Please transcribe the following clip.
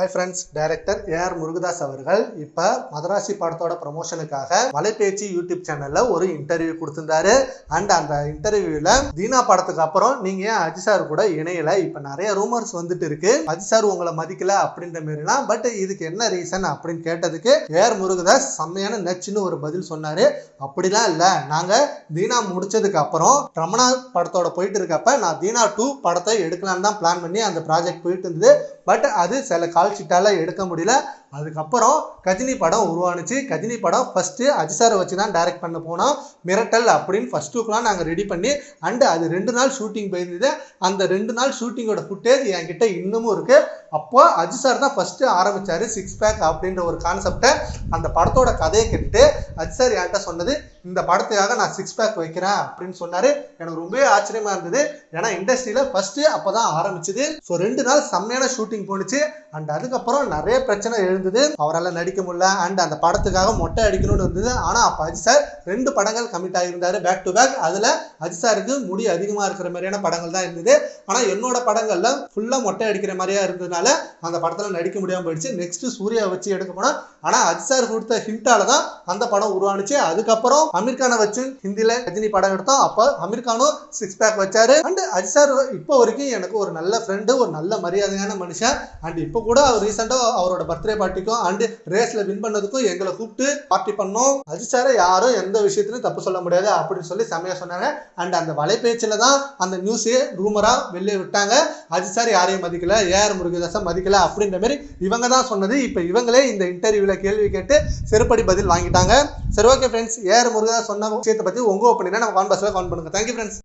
Hi friends director AR Murugadoss அவர்கள் இப்போ மதராசி படத்தோட ப்ரமோஷனுக்காக மலைப்பேச்சு யூடியூப் சேனல்ல ஒரு இன்டர்வியூ கொடுத்திருந்தாரு. அண்ட் அந்த இன்டர்வியூல தீனா படத்துக்கு அப்புறம் நீங்க ஏன் அஜி சார் கூட இணையல? இப்போ நிறைய ரூமர்ஸ் வந்துட்டு இருக்கு. அஜி சார் உங்களை மதிக்கல அப்படின்ற மாரிலாம் பட் இதுக்கு என்ன ரீசன் அப்படின்னு கேட்டதுக்கு ஏஆர் முருகதாஸ் செம்மையான நச்சுன்னு ஒரு பதில் சொன்னாரு. அப்படிலாம் இல்லை. நாங்க தீனா முடிச்சதுக்கு அப்புறம் ரமணா படத்தோட போயிட்டு இருக்கப்ப நான் தீனா டூ படத்தை எடுக்கலான்னு தான் பிளான் பண்ணி அந்த ப்ராஜெக்ட் போயிட்டு இருந்தது. பட் அது சில கால் ஷீட்டால எடுக்க முடியல. அதுக்கப்புறம் கஜினி படம் உருவானுச்சு. கஜினி படம் ஃபஸ்ட்டு அஜிசாரை வச்சு தான் டைரக்ட் பண்ண போனோம். மிரட்டல் அப்படின்னு ஃபர்ஸ்ட் நாங்கள் ரெடி பண்ணி அண்டு அது ரெண்டு நாள் ஷூட்டிங் போயிருந்தது. அந்த ரெண்டு நாள் ஷூட்டிங்கோட ஃபுட்டேஜ் என்கிட்ட இன்னமும் இருக்குது அப்போ அஜிசார் தான் ஃபஸ்ட்டு ஆரம்பித்தார் சிக்ஸ் பேக் அப்படின்ற ஒரு கான்செப்டை அந்த படத்தோட கதையை கேட்டுட்டு அஜிசார் என்கிட்ட சொன்னது இந்த படத்துக்காக நான் சிக்ஸ் பேக் வைக்கிறேன் அப்படின்னு சொன்னார். எனக்கு ரொம்பவே ஆச்சரியமாக இருந்தது. ஏன்னா ஃபஸ்ட்டு அப்போ தான் ஆரம்பிச்சது. ஸோ ரெண்டு நாள் செம்மையான ஷூட்டிங் போணுச்சு. அண்ட் அதுக்கப்புறம் நிறைய பிரச்சனை எழுந்தது. அவரால் நடிக்க முடியல. அண்ட் அந்த படத்துக்காக மொட்டை அடிக்கணும்னு இருந்தது. ஆனால் அப்போ அஜி சார் ரெண்டு படங்கள் கமிட் ஆகியிருந்தார். பேக் டு பேக் அதில் அஜி சாருக்கு முடி அதிகமாக இருக்கிற மாதிரியான படங்கள் தான் இருந்தது. ஆனால் என்னோட படங்கள்ல ஃபுல்லாக மொட்டை அடிக்கிற மாதிரியா இருந்ததுனால அந்த படத்தில் நடிக்க முடியாமல் போயிடுச்சு. நெக்ஸ்ட் சூர்யா வச்சு எடுக்க போனால் ஆனால் அஜி சார் கொடுத்த ஹிண்டால தான் அந்த படம் உருவானுச்சு. அதுக்கப்புறம் அமீர் கானை வச்சு ஹிந்தியில் ரஜினி படம் எடுத்தோம். அப்போ அமீர் கானும் சிக்ஸ் பேக் வச்சாரு. அண்ட் அஜி சார் இப்போ வரைக்கும் எனக்கு ஒரு நல்ல ஃப்ரெண்டு ஒரு நல்ல மரியாதையான மனுஷன். அண்ட் இப்போ கூட அவர் ரீசெண்டாக அவரோட பர்த்டே பார்ட்டிக்கும் அண்ட் ரேஸ்ல வின் பண்ணதுக்கும் எங்களை கூப்பிட்டு பார்ட்டி பண்ணோம். அஜித் சாரை யாரும் எந்த விஷயத்துலையும் தப்பு சொல்ல முடியாது அப்படின்னு சொல்லி செமையா சொன்னாங்க. அண்ட் அந்த வலைபேச்சில் தான் அந்த நியூஸே ரூமரா வெளியே விட்டாங்க. அஜித் சார் யாரையும் மதிக்கல ஏஆர் முருகதாசன் மதிக்கல அப்படின்ற மாதிரி இவங்க தான் சொன்னது. இப்போ இவங்களே இந்த இன்டர்வியூல கேள்வி கேட்டு செருப்படி பதில் வாங்கிட்டாங்க. சரி ஓகே ஃப்ரெண்ட்ஸ் ஏஆர் முருகதாஸ் சொன்ன விஷயத்தை பத்தி உங்க ஒப்பீனியனை நம்ம கான்பாஸில் கான் பண்ணுங்க. Thank you friends